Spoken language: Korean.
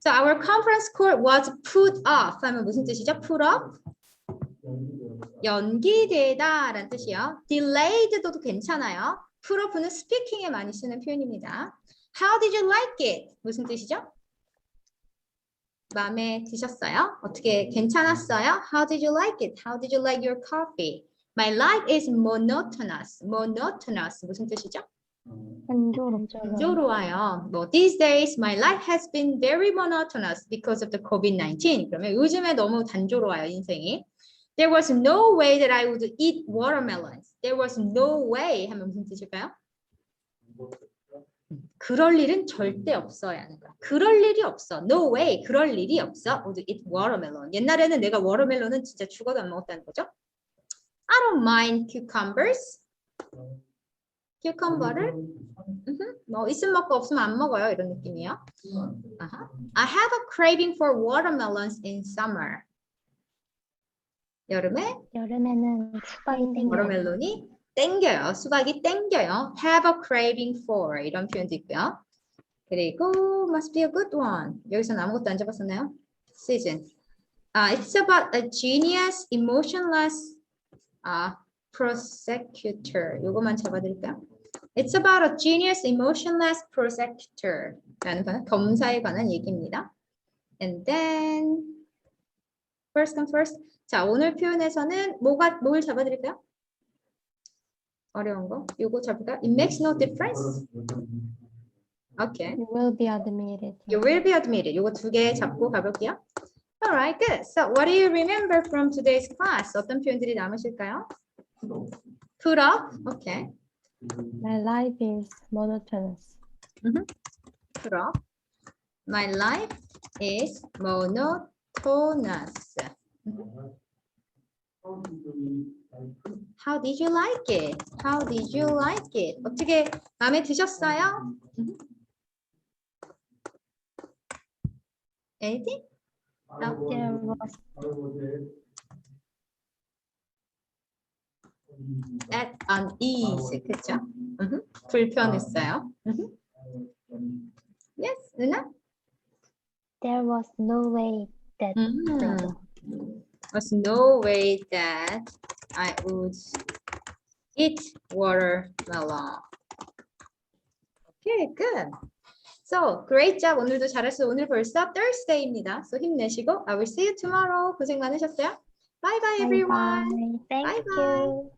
So our conference call was put off. 하면 무슨 뜻이죠? put off? 연기되다 라는 뜻이요. delayed도 괜찮아요. put off는 speaking에 많이 쓰는 표현입니다. How did you like it? 무슨 뜻이죠? 마음에 드셨어요? 어떻게 괜찮았어요? How did you like it? How did you like your coffee? My life is monotonous. monotonous 무슨 뜻이죠? 단조롭죠. 조로와요. 뭐 these days my life has been very monotonous because of the COVID-19. 그러면 요즘에 너무 단조로워요 인생이. There was no way that I would eat watermelons. There was no way 하면 무슨 뜻일까요? 그럴 일은 절대 없어야 하는 거야. 그럴 일이 없어. No way. 그럴 일이 없어. would eat watermelon. 옛날에는 내가 워터멜론은 진짜 죽어도 안 먹었다는 거죠. I don't mind cucumbers. 음흠, 뭐 있으면 먹고 없으면 안 먹어요 이런 느낌이에요. 아하. I have a craving for watermelons in summer. 여름에 여름에는 수박이 땡겨요. 워터멜론이 땡겨요. 수박이 땡겨요. Have a craving for 이런 표현도 있고요. 그리고 must be a good one. 여기서는 아무것도 안 잡았었나요? Season. 아, it's about a genius, emotionless 아, prosecutor. 요거만 잡아드릴까요? It's about a genius, emotionless prosecutor. 라는 검사에 관한 얘기입니다. And then first come first. 자, 오늘 표현에서는 뭐가 뭘 잡아드릴까요? 어려운 거. 요거 잡을까요? It makes no difference. Okay. You will be admitted. You will be admitted. 요거 두 개 잡고 가볼게요. Alright, good. So, what do you remember from today's class? 어떤 표현들이 남으실까요? Put up. Okay. My life is monotonous. Put up. My life is monotonous. How did you like it? How did you like it? 어떻게 마음에 드셨어요? 음. Anything? No. There was at unease, 그렇죠? 불편했어요. Yes, 누나? there was no way that 음. Was no way that I would eat watermelon. Okay, good. So, great job. 오늘도 잘했어요. 오늘 벌써 Thursday입니다. So 힘내시고, I will see you tomorrow. 고생 많으셨어요. Bye bye, everyone. Bye. Thank Bye-bye. you.